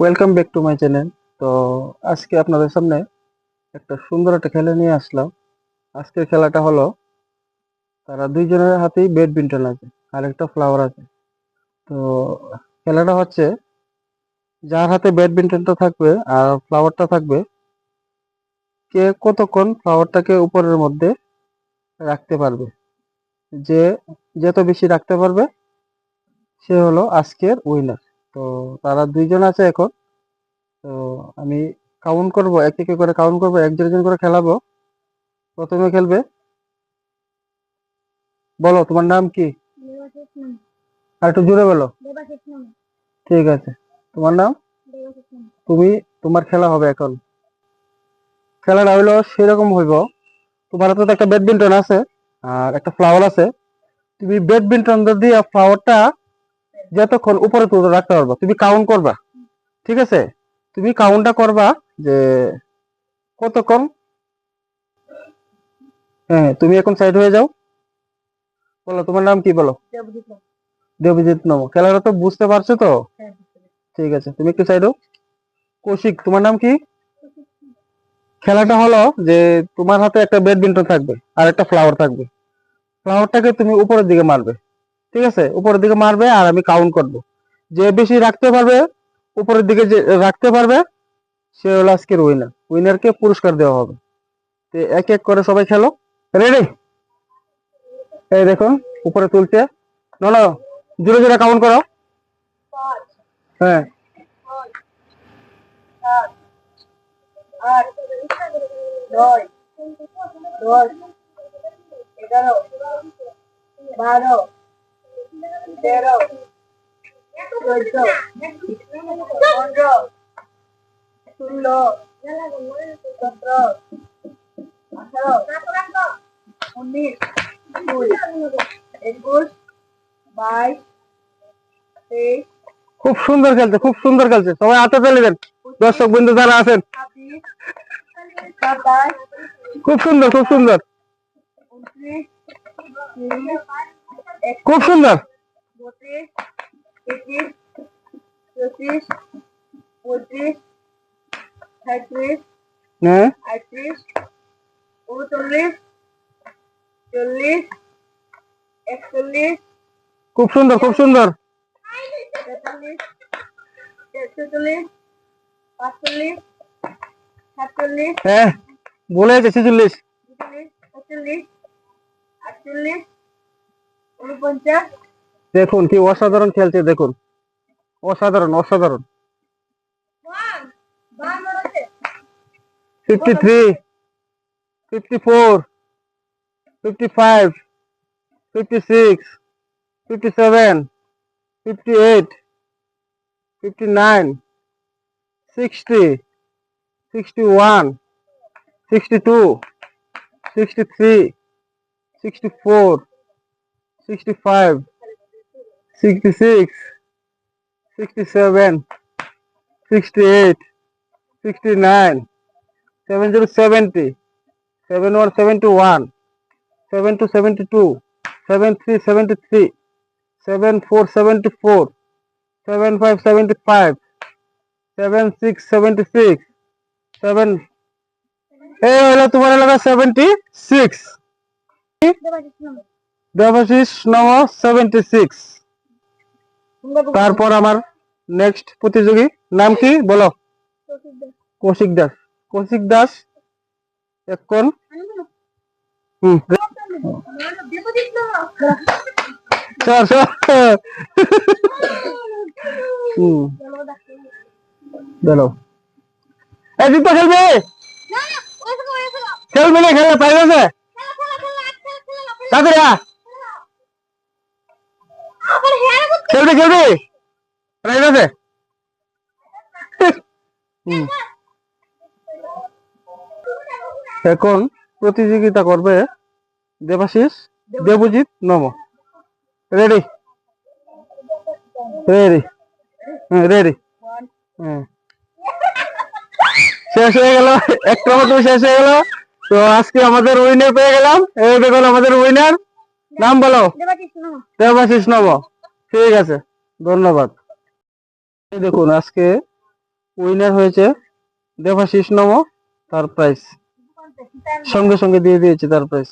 Welcome back to my channel তো আজকে আপনাদের সামনে একটা সুন্দর একটা খেলা নিয়ে আসলাম। আজকের খেলাটা হলো, তারা দুইজনের হাতেই ব্যাডমিন্টন আছে আর একটা ফ্লাওয়ার আছে। তো খেলাটা হচ্ছে, যার হাতে ব্যাডমিন্টনটা থাকবে আর ফ্লাওয়ারটা থাকবে, কে কতক্ষণ ফ্লাওয়ারটাকে উপরের মধ্যে রাখতে পারবে। যে, যত বেশি রাখতে পারবে, সে হলো আজকের উইনার তো তারা দুইজন আছে এখন। তো আমি কাউন্ট করব এক একে করে কাউন্ট করব একজন একজন করে খেলাবো। প্রথমে খেলবে। বলো তোমার নাম কি? আর একটু জোরে বলো। ঠিক আছে। তোমার নাম? তুমি তোমার খেলা হবে এখন। খেলাটা হইল সেরকম হইব। তোমার হাতে তো একটা ব্যাডমিন্টন আছে আর একটা ফ্লাওয়ার আছে। তুমি ব্যাডমিন্টন দিয়ে ফ্লাওয়ারটা যতক্ষণ উপরে তুলে রাখতে পারবা তুমি কাউন্ট করবা ঠিক আছে? তুমি কাউন্টটা করবা যে কতক্ষণ? হ্যাঁ তুমি এখন সাইড হয়ে যাও। বলো তোমার নাম কি বলো? দেবজিৎ নাম। খেলাটা তো বুঝতে পারছ তো? হ্যাঁ ঠিক আছে তুমি একটু সাইড হও। কৌশিক তোমার নাম কি? খেলাটা হলো যে তোমার হাতে একটা ব্যাডমিন্টন থাকবে আর একটা ফ্লাওয়ার থাকবে। ফ্লাওয়ারটাকে তুমি উপরের দিকে মারবে। ঠিক আছে? উপরের দিকে মারবে আর আমি কাউন্ট করব। যে বেশি রাখতে পারবে, উপরের দিকে যে রাখতে পারবে, সে হলো আজকের উইনার উইনারকে পুরস্কার দেওয়া হবে। তো এক এক করে সবাই খেলো। রেডি এই দেখুন, উপরে তুলছে। না না, জোরে জোরে কাউন্ট করো। হ্যাঁ। বারো তেরো চোদ্দ পনেরো ষোলো সতেরো আঠারো উনিশ একুশ বাইশ তেইশ খুব সুন্দর খেলছে, খুব সুন্দর খেলছে। সবাই হাতে ফেলে দেন। দর্শক বিন্দু যারা আছেন ছাব্বিশ সাতাশ খুব সুন্দর। খুব সুন্দর। তিরিশ একত্রিশ চল্লিশ একচল্লিশ খুব সুন্দর খুব সুন্দর। তেতাল্লিশ ছেচল্লিশ পাঁচচল্লিশ সাতচল্লিশ হ্যাঁ বলে আছে ছেচল্লিশ। ছেচল্লিশ, আটচল্লিশ, উনপঞ্চাশ দেখুন কি অসাধারণ খেলছে দেখুন। অসাধারণ অসাধারণ। Fifty three fifty four fifty five fifty six fifty seven fifty eight fifty nine sixty sixty one sixty two sixty three sixty four sixty five sixty six sixty seven sixty eight sixty nine seven zero seventy seven one seventy one seven two seventy two seven three seventy three seven four seventy four seven five seventy five seven six seventy six seven এই হলো তোমার এলাকা seventy six Debashis নাম দেবাশিস নম seventy six তারপর আমার next প্রতিযোগী নাম কি? বলো। কৌশিক দাস। কৌশিক দাস এখন খেলবে। খেলবে না, খেলে পাই গেছে তাড়াতাড়ি খেলবে খেলবে? প্রাইজ আছে? এখন প্রতিযোগিতা করবে দেবাশিস দেবজিৎ নম। রেডি রেডি রেডি শেষ হয়ে গেল। একটা মতো শেষ হয়ে গেল। তো আজকে আমাদের উইনার পেয়ে গেলাম। এই দেখুন আমাদের উইনার নাম বলো। দেবাশিস নাম। দেবাশিস নব ঠিক আছে, ধন্যবাদ। দেখুন, আজকে উইনার হয়েছে দেবাশিস নম, তার প্রাইস সঙ্গে সঙ্গে দিয়ে দিয়েছে তার প্রাইস